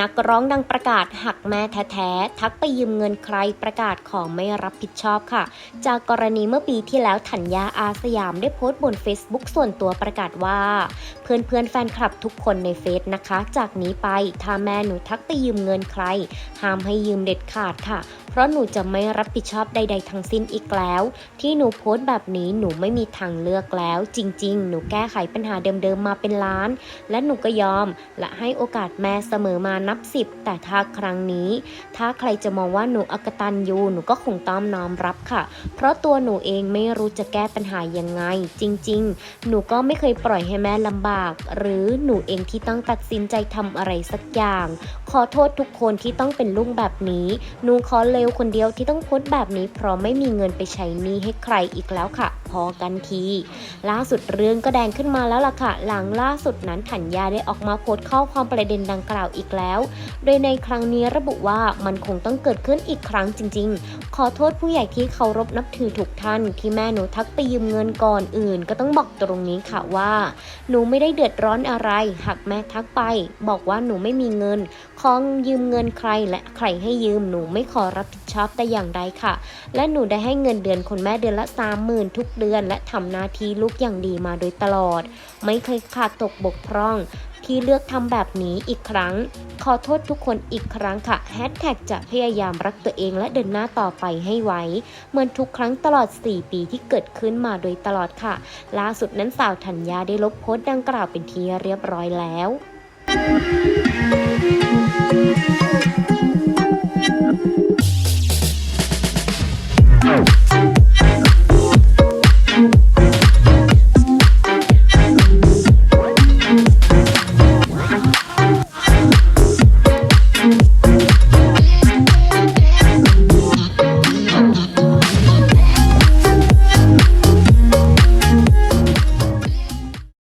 นักร้องดังประกาศหักแม่แท้ๆ ทักไปยืมเงินใครประกาศขอไม่รับผิดชอบค่ะ จากกรณีเมื่อปีที่แล้วธัญญาอาสยามได้โพสต์บน Facebook ส่วนตัวประกาศว่า เพื่อนเพื่อนๆแฟนคลับทุกคนในเฟซนะคะ จากนี้ไปถ้าแม่หนูทักไปยืมเงินใคร ห้ามให้ยืมเด็ดขาดค่ะ เพราะหนูจะไม่รับผิดชอบใด ๆ ทั้งสิ้นอีกแล้ว ที่หนูโพสต์แบบนี้หนูไม่มีทางเลือกแล้ว จริง ๆ หนูแก้ไขปัญหาเดิมๆมาเป็นล้าน และหนูก็ยอม และให้โอกาสแม่เสมอมานับสิบแต่ถ้าครั้งนี้ ถ้าใครจะมองว่าหนูอกตันยูหนูก็คงต้องน้อมรับค่ะ เพราะตัวหนูเองไม่รู้จะแก้ปัญหายังไง จริง ๆ หนูก็ไม่เคยปล่อยให้แม่ลำบาก หรือหนูเองที่ต้องตัดสินใจทำอะไรสักอย่าง ขอโทษทุกคนที่ต้องเป็นลูกแบบนี้ หนูขอเลยวคนเดียวที่ต้องโพสต์แบบนี้เพราะไม่มีเงินไปใช้หนี้ให้ใครอีกแล้วค่ะ พอกันทีล่าสุดเรื่องก็แดงขึ้นมาแล้วล่ะค่ะ หลังล่าสุดนั้นถัญญาได้ออกมาโพสต์ข้อความประเด็นดังกล่าวอีกแล้ว โดยในครั้งนี้ระบุว่ามันคงต้องเกิดขึ้นอีกครั้งจริง ๆ ขอโทษผู้ใหญ่ที่เคารพนับถือทุกท่าน ที่แม่หนูทักไปยืมเงินก่อนอื่น ก็ต้องบอกตรงนี้ค่ะว่า หนูไม่ได้เดือดร้อนอะไร หากแม่ทักไป บอกว่าหนูไม่มีเงิน ขอยืมเงินใครและใครให้ยืมหนูไม่ขอรับผิดชอบแต่อย่างใดค่ะ และหนูได้ให้เงินเดือนคนแม่เดือนละสามหมื่นทุกเดือน และทำหน้าที่ลูกอย่างดีมาโดยตลอด ไม่เคยขาดตกบกพร่องที่เลือกทำแบบนี้อีกครั้ง ขอโทษทุกคนอีกครั้งค่ะแฮชแท็กจะพยายามรักตัวเองและเดินหน้าต่อไปให้ไวเหมือนทุกครั้งตลอด 4 ปีที่เกิดขึ้นมาโดยตลอดค่ะ ล่าสุดนั้นสาวธัญญาได้ลบโพสต์ดังกล่าวเป็นที่เรียบร้อยแล้ว Oh.